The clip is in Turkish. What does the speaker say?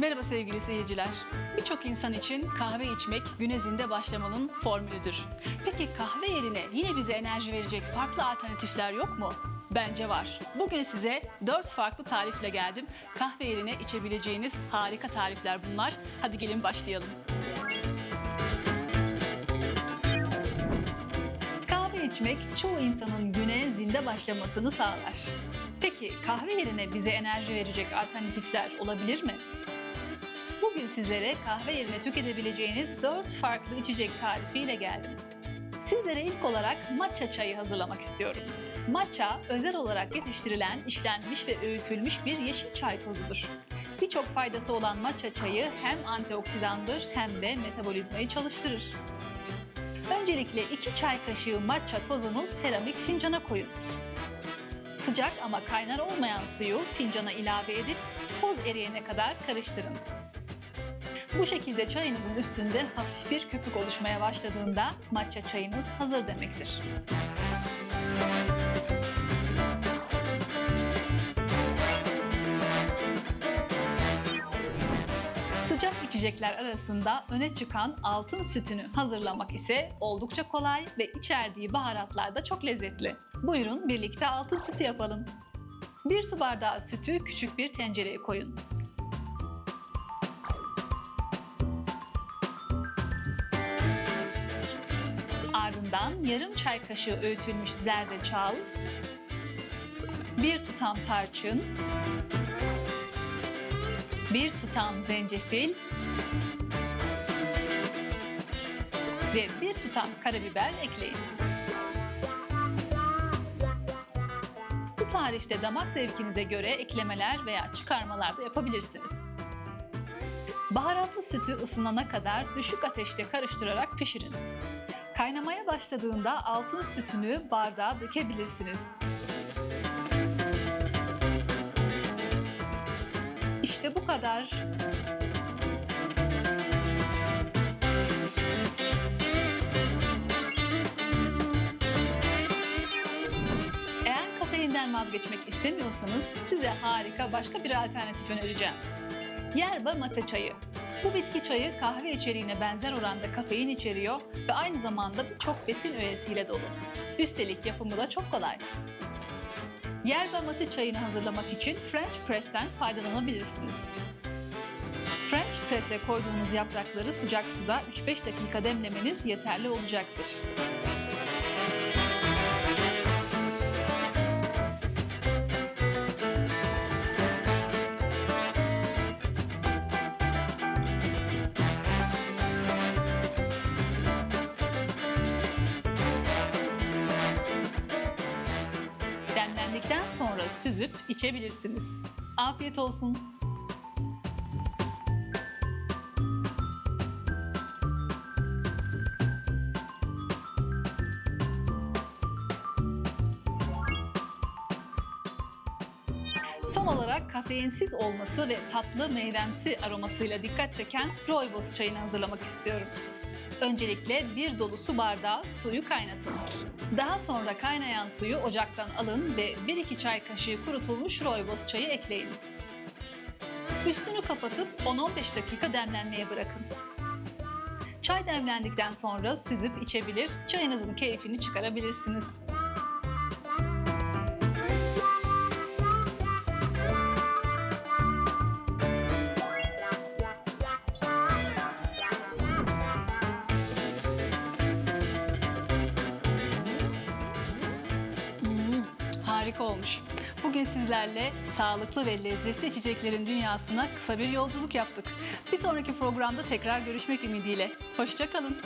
Merhaba sevgili seyirciler. Birçok insan için kahve içmek güne zinde başlamanın formülüdür. Peki kahve yerine yine bize enerji verecek farklı alternatifler yok mu? Bence var. Bugün size 4 farklı tarifle geldim. Kahve yerine içebileceğiniz harika tarifler bunlar. Hadi gelin başlayalım. Kahve içmek çoğu insanın güne zinde başlamasını sağlar. Peki kahve yerine bize enerji verecek alternatifler olabilir mi? Bugün sizlere kahve yerine tüketebileceğiniz 4 farklı içecek tarifiyle geldim. Sizlere ilk olarak matcha çayı hazırlamak istiyorum. Matcha, özel olarak yetiştirilen, işlenmiş ve öğütülmüş bir yeşil çay tozudur. Birçok faydası olan matcha çayı hem antioksidandır hem de metabolizmayı çalıştırır. Öncelikle 2 çay kaşığı matcha tozunu seramik fincana koyun. Sıcak ama kaynar olmayan suyu fincana ilave edip toz eriyene kadar karıştırın. Bu şekilde çayınızın üstünde hafif bir köpük oluşmaya başladığında matcha çayınız hazır demektir. Sıcak içecekler arasında öne çıkan altın sütünü hazırlamak ise oldukça kolay ve içerdiği baharatlar da çok lezzetli. Buyurun birlikte altın sütü yapalım. Bir su bardağı sütü küçük bir tencereye koyun. Ardından yarım çay kaşığı öğütülmüş zerdeçal, bir tutam tarçın, bir tutam zencefil ve bir tutam karabiber ekleyin. Bu tarifte damak zevkinize göre eklemeler veya çıkarmalar da yapabilirsiniz. Baharatlı sütü ısınana kadar düşük ateşte karıştırarak pişirin. Kaynamaya başladığında altın sütünü bardağa dökebilirsiniz. İşte bu kadar. Eğer kafeinden vazgeçmek istemiyorsanız size harika başka bir alternatif önereceğim. Yerba mate çayı. Bu bitki çayı kahve içeriğine benzer oranda kafein içeriyor ve aynı zamanda birçok besin öğesiyle dolu. Üstelik yapımı da çok kolay. Yerba mate çayını hazırlamak için French Press'ten faydalanabilirsiniz. French Press'e koyduğunuz yaprakları sıcak suda 3-5 dakika demlemeniz yeterli olacaktır. Demlendikten sonra süzüp içebilirsiniz. Afiyet olsun. Son olarak kafeinsiz olması ve tatlı meyvemsi aromasıyla dikkat çeken rooibos çayını hazırlamak istiyorum. Öncelikle bir dolu su bardağı suyu kaynatın. Daha sonra kaynayan suyu ocaktan alın ve 1-2 çay kaşığı kurutulmuş rooibos çayı ekleyin. Üstünü kapatıp 10-15 dakika demlenmeye bırakın. Çay demlendikten sonra süzüp içebilir, çayınızın keyfini çıkarabilirsiniz. Harika olmuş. Bugün sizlerle sağlıklı ve lezzetli içeceklerin dünyasına kısa bir yolculuk yaptık. Bir sonraki programda tekrar görüşmek ümidiyle. Hoşçakalın.